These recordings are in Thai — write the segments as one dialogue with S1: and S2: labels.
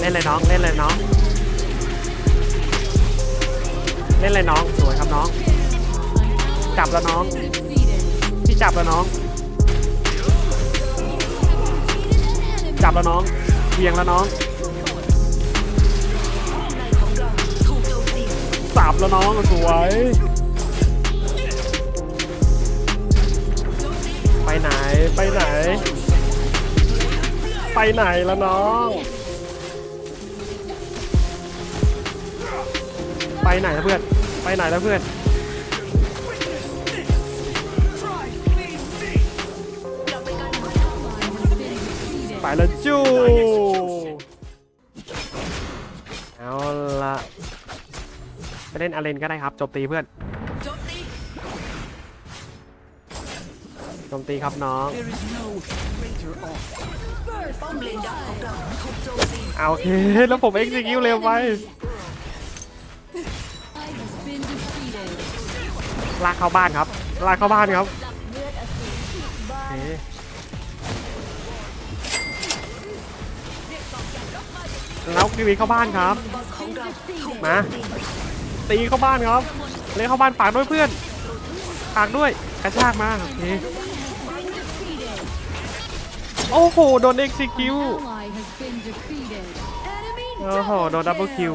S1: เล่นเลยน้อง เล่นเลยน้อง เล่นเลยน้อง สวยครับน้อง จับแล้วน้อง พี่จับแล้วน้อง จับแล้วน้องเพียงแล้วน้องสับแล้วน้องสวย ไปไหน ไปไหน ไปไหนแล้วน้อง ไปไหนแล้วเพื่อน ไปไหนแล้วเพื่อนไปแล้วจูเอาละไปเล่นอาเลนก็ได้ครับโจมตีเพื่อนโจมตีครับน้องเอาโอเคแล้วผมเอ็กซิคิวเร็วไป ลากเข้าบ้านครับ ลากเข้าบ้านครับโอเคแล้วกีวีเข้าบ้านครับ มา ตีเข้าบ้านครับ เล่นเข้าบ้านฝากด้วยเพื่อนฝากด้วยกระชากมาโอเคโอ้โห โดนเอ็กซิคิวโอ้โห โดน double kill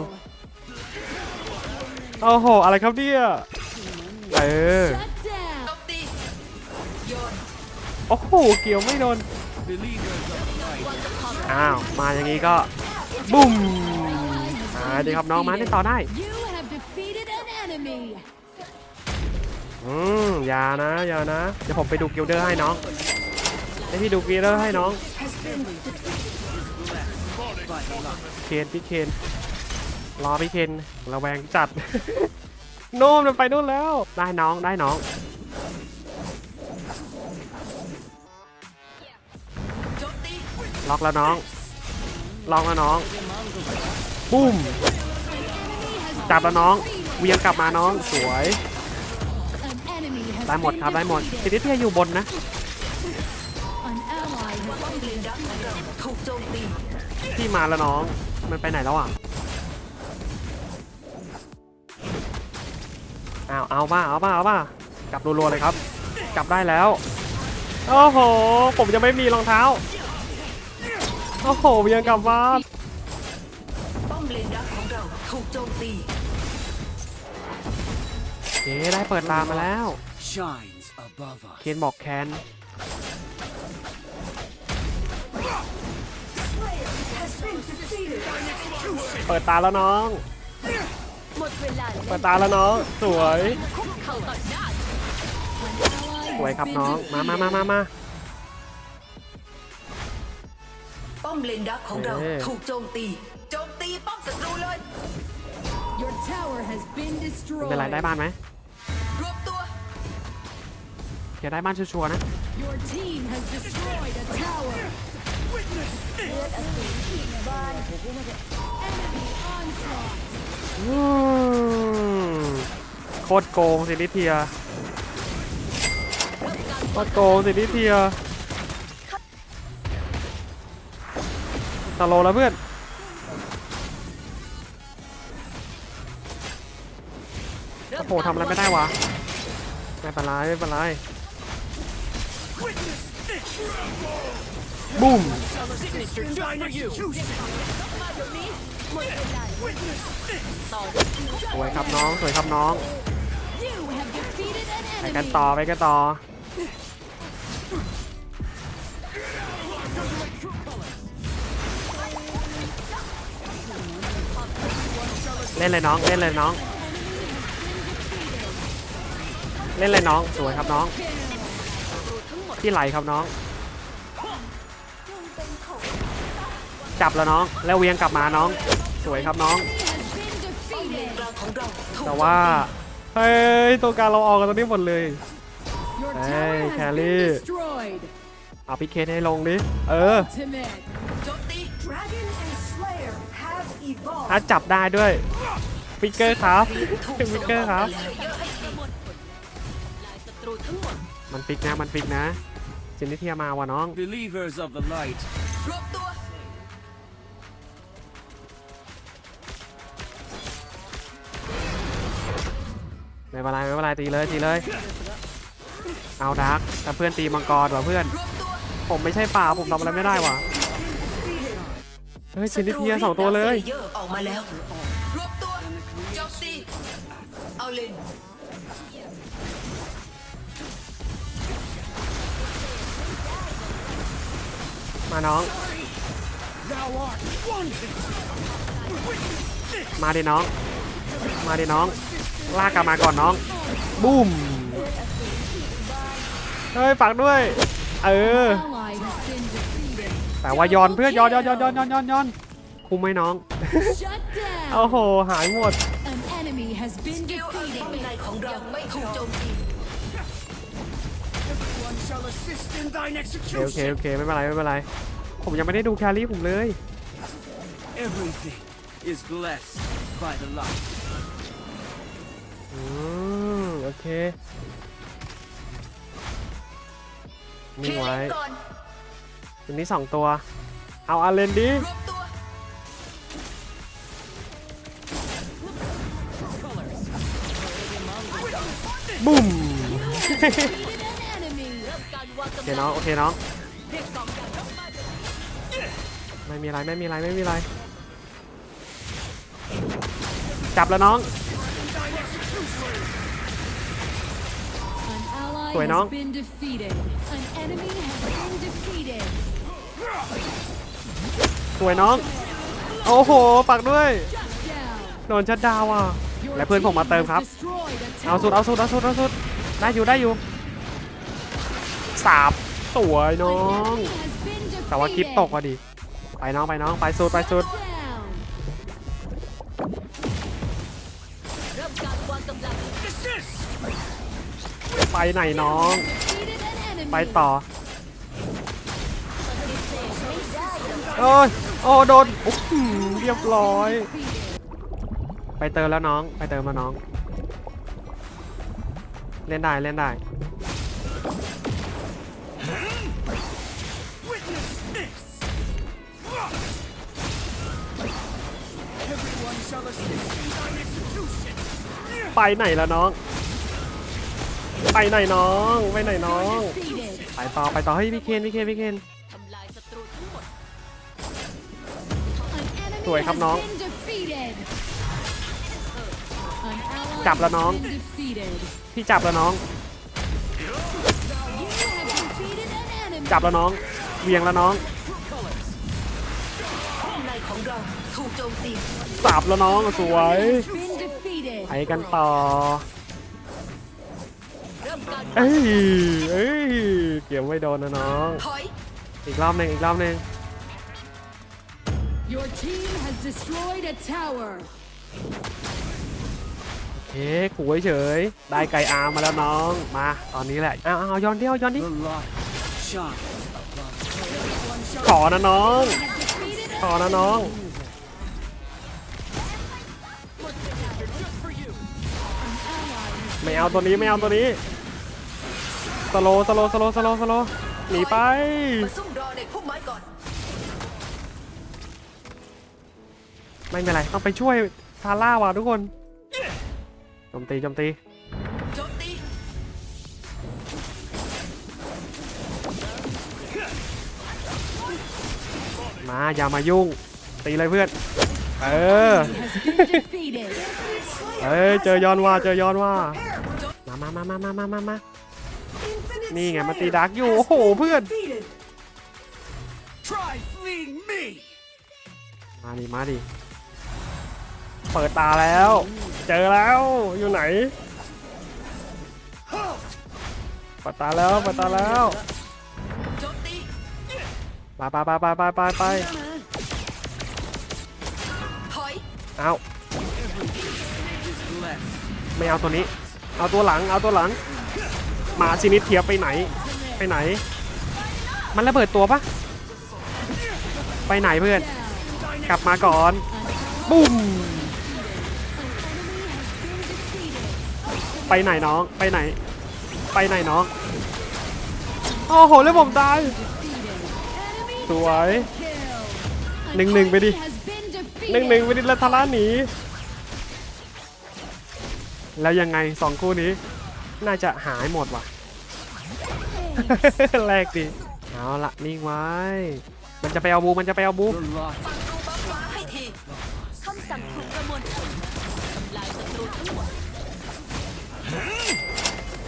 S1: โอ้โห อะไรครับเนี่ย เออ โอ้โห เกี่ยวไม่โดน อ้าว มาอย่างนี้ก็บุ้มอ่าดีครับน้องมาเล่นต่อได้อืมอย่านะอย่านะ เดี๋ยวผมไปดูกิลเดอร์ให้น้องให้พี่ดูกิลเดอร์ให้น้องเคนพี่เคนรอพี่เคนระแวงจัด โน่นมันไปนู่นแล้ว ได้น้องได้น้องล็อกแล้วน้องล็อกแล้วน้องปุ้มจับแล้วน้องเวียงกลับมาน้องสวยได้หมดครับได้หมดทีนี้พี่อยู่บนนะพี่มาแล้วน้อง มันไปไหนแล้วอะ อาเอาป่ะเอาป่ะเอาป่ะกลับรัวๆเลยครับกลับได้แล้วโอ้โห ผมยังไม่มีรองเท้าโอ้โหเวียงกลับบ้าน
S2: ป้อมเลนดักของเราถูกโจมตี
S1: เอ๊ได้เปิดตามมาแล้ว
S3: shines above us.
S1: เคนบอกแคนเปิดตาแล้วน้อง เปิดตาแล้วน้อง สวยสวยครับน้อง มามามามามา
S2: ป้อมเลนดักของเรา
S1: เอ๊ะ
S2: ถูกโจมตี โจมตีป้อมศัตรูเลย
S4: Your tower has been
S1: ไม่เป็นไร
S4: destroyed.
S1: ได้บ้านไหม
S2: รวบตัว
S1: เขียนได้บ้านชัวร์ๆนะ
S4: Your team has destroyed a tower.
S1: โคตรโกงสินิเทียโคตรโกงสินิเทียตะโลแล้วเพื่อนโอ้โหทำอะไรไม่ได้วะไม่เป็นไรไม่เป็นไรบุ้ม สวยครับน้องสวยครับน้องไปกันต่อไปกันต่อเล่นเลยน้องเล่นเลยน้อง เล่นเลยน้องสวยครับน้องที่ไหลครับน้อง จับแล้วน้อง แล้วเวียงกลับมาน้อง สวยครับน้อง แต่ว่า เฮ้ย ตัวการเราออกกันตอนนี้หมดเลย
S4: เฮ้ย แคลรี่
S1: เอาพิเคให้ลงดิ เออ ถ้าจับได้ด้วยพิกเกอร์ครับ
S2: พิก
S1: เกอร์ครับ
S2: มั
S1: นปิกนะ มันปิกนะจินนิเทียมาวะน้อง เป็นไรไม่เป็นไรตีเลยตีเลย เอาดักแต่เพื่อนตีมังกรว่ะเพื่อน
S2: รวมตัว
S1: ผมไม่ใช่ป่าผมทำอะไรไม่ได้ว่ะเฮ้ยชินดิเทียสองตัวเลย
S2: เยอะออกมาแล้วรวมตัวโจมตีเอาเลน
S1: มาน้อง มาดิน้อง มาดิน้อง ลากกลับมาก่อนน้องบูมเฮ้ยฝากด้วย เออ
S4: ally has been defeated.
S1: แต่ว่ายอนเพื่อนยอนยอนยอนยอนยอนยอนยอนคุ้มไหมน้อง
S4: Shut
S1: โอ้
S4: down.
S1: โห หายหมด
S4: An enemy has
S2: ส
S4: been
S2: กิลอัลติ
S4: defeated.
S2: เมทของเราไม่ถูกโจมตี
S3: One shall assist in thine
S1: โอเคโอเคโอ
S3: execution.
S1: เคไม่เป็นไรไม่เป็นไร ผมยังไม่ได้ดูแครี่ผมเลย
S3: Everything is blessed by the light.
S1: อืมโอเค
S2: เค
S1: นี่
S2: ลียร์
S1: ไว้
S2: เลนก่อน
S1: ตรงนี้สองตัว เอาอาเลนดิ
S2: รวมตัว
S1: บุ้ม
S4: Defeated an enemy.
S1: โอเคน้องโอเคน้อง ไม่มีอะไรไม่มีอะไรไม่มีอะไร จับแล้วน้อง
S4: ally
S1: Tuổi nó.
S4: has been defeated. An enemy has been defeated.
S1: สวยน้อง โอ้โห ปักด้วย
S4: Shut down.
S1: โดนชัดดาวอะ
S4: Your
S1: และเพื่อนผมมาเติม
S4: team
S1: ครับ
S4: has destroyed a
S1: เอาสุด
S4: tower.
S1: เอาสุด เอาสุด เอาสุด ได้อยู่ ได้อยู่ สาบสวยน้อง
S4: An enemy has been
S1: แต่ว่าคลิปตก
S4: defeated.
S1: ว่ะดิ ไปน้อง ไปน้อง ไปสุด ไปสุด ไปไหนน้อง ไปต่อโอ้ยโอ้โดนอ้โหเรียบร้อย ไปเติมแล้วน้อง ไปเติมแล้วน้อง เล่นได้เล่นได้ ไปไหนแล้วน้อง ไปไหนน้องไปไหนน้อง ไปต่อไปต่อเฮ้ยพี่เคนพี่เคนพี่เคน สวยครับน้อง จับแล้วน้อง พี่จับแล้วน้อง จับแล้วน้องเวียงแล้วน้อง
S2: ป้อมในของเราถูกโจมตี
S1: สับแล้วน้องสวยไปกันต่อ เอ้ยเอ้ยเกี่ยวไม่โดนนะน้อง
S2: ถอย
S1: อีกรอบหนึ่งอีกรอบหนึ่ง
S4: Your team has destroyed a tower.
S1: เฮ้ขู่เฉยๆได้ไก่อาร์มมาแล้วน้อง มา ตอนนี้แหละเอาเอาย้อนเดียวย้อนดิ
S3: The light shines above.
S1: ขอนะน้อง
S4: Has defeated
S1: ขอนะน้อง ไม่เอาตัวนี้ไม่เอาตัวนี้ สโลว์สโลว์สโลว์สโลว์สโลว์หนีไป
S2: มาซุ่มรอในพุ่มไม้ก่อน
S1: ไม่เป็นไร ต้องไปช่วยทาร่าว่ะทุกคนโจมตีโจมตี
S2: โจมตี
S1: มาอย่ามายุ่ง ตีเลยเพื่อน เออ
S4: has been defeated.
S1: เอ้ยเจอยอนว่าเจอยอนว่ามามามามามามามามา
S5: Infinite
S1: นี่ไงมาตี
S5: Slayer
S1: ดักอยู่ โอ้โหเพื่อน
S5: defeated.
S3: Try fleeing me.
S1: มาดิ มาดิ เปิดตาแล้ว เจอแล้วอยู่ไหน
S3: Halt.
S1: เปิดตาแล้วเปิดตาแล้ว
S2: โจมตี
S1: ไปไปไปไปไปไปไป
S2: ถอย
S1: เอา
S3: Is blessed.
S1: ไม่เอาตัวนี้ เอาตัวหลัง เอาตัวหลัง มาซินิเทียไปไหน ไปไหน มันระเบิดตัวปะไปไหนเพื่อน กลับมาก่อน บุ้มไปไหนน้อง ไปไหน ไปไหนน้อง โอ้โหแล้วผมตาย สวยหนึ่งหนึ่งไปดิหนึ่งหนึ่งไปดิแล้วทาร่าหนี แล้วยังไงสองคู่นี้ น่าจะหายหมดว่ะ แรกดีเอาละนิ่งไว้ มันจะไปเอาบูมันจะไปเอาบู
S3: The light
S2: ฟังดูบัฟฟ้าให้ที
S4: คำสั่งถูกประมวลผลทำลายศัตรูทั้งหมด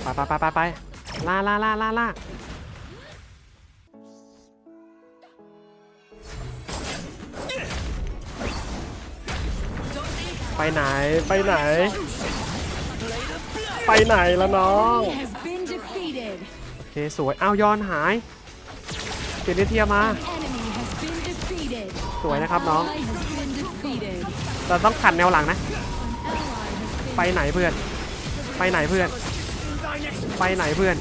S1: ไปไปไปไปไปล่าล่าล่าล่าล่าไปไหน ไปไหน ไปไหนละน้อง
S4: Enemy has been defeated
S1: โอเคสวยอ้าวยอนหายเปลี่ยนนิเทียมา
S4: enemy has been defeated
S1: สวยนะครับน้อง
S4: ally has been defeated
S1: เราต้องขัดแนวหลังนะ
S4: ally has been
S1: ไปไหนเพื่อน ไปไหนเพื่อน ไปไหนเพื่อน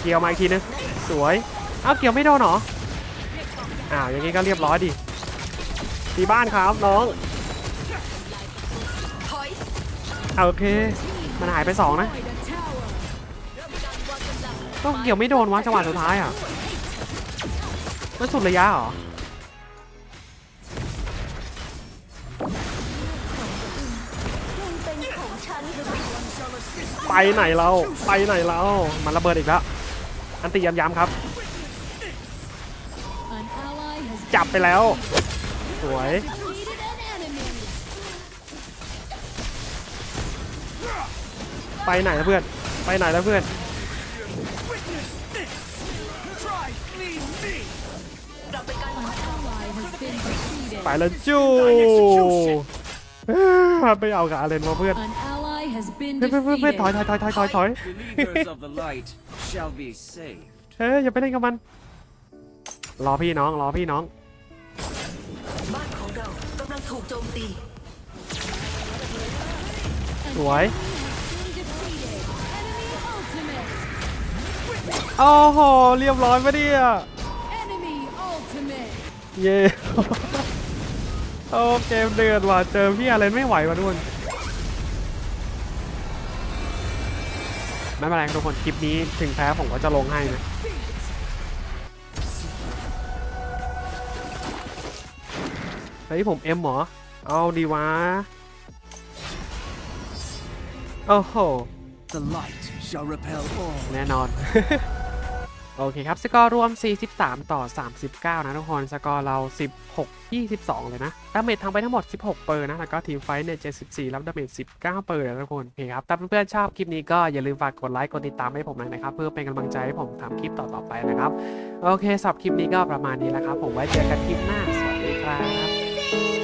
S1: เกี่ยวมาอีกทีนึง สวย เอ้าเกี่ยวไม่โดนเหรอ อ้าวอย่างงี้ก็เรียบร้อยดิที่บ้านครับน้อง โอเค มันหายไปสองนะ
S4: destroyed a tower
S1: ต้องเกี่ยวไม่โดนวะจังหวะสุดท้ายอะมันสุดระยะเหรอไปไหนเรา ไปไหนเรา มันระเบิดอีกแล้วอันติย้ำๆครับ
S4: an ally has
S1: จับไปแล้ว สวย ไปไหนแล้วเพื่อน ไปไหนแล้วเพื่อนไปแล้วจูไปเอากับอาเลนมาเพื่อนเพื่อนเพื่อนเพื่อนถอยถอยถอยถอยถอยถอยเฮ้ยอย่าไปเล่นกับมัน รอพี่น้องรอพี่น้อง
S2: บ้านของเรากำลังถูกโจมตี
S1: สวย โอ้โหเรียบร้อยปะเนี่ย
S4: enemy ultimate
S1: เย้โอ้เกมเดือดว่ะเจอพี่อะไรไม่ไหวว่ะทุกคนไม่เป็นไรครับทุกคนคลิปนี้ถึงแพ้ผมก็จะลงให้นะเฮ้ยผมเอ็มเหรอ เอาดีวะ โอ้โห
S3: The light shall repel all
S1: แน่นอน โอเคครับ สกอร์รวม 43 ต่อ 39 นะทุกคน สกอร์เรา 16 22 เลยนะ ดาเมจทางไปทั้งหมด 16 เปอร์นะ แล้วก็ทีมไฟท์เนี่ย 74 รับดาเมจ 19 เปอร์นะทุกคน โอเคครับ ถ้าเพื่อนๆชอบคลิปนี้ก็อย่าลืมฝากกดไลค์ กดติดตามให้ผมหน่อยนะครับ เพื่อเป็นกำลังใจให้ผมทำคลิปต่อๆไปนะครับ โอเคสำหรับคลิปนี้ก็ประมาณนี้แล้วครับ ผมไว้เจอกันคลิปหน้า สวัสดีครับ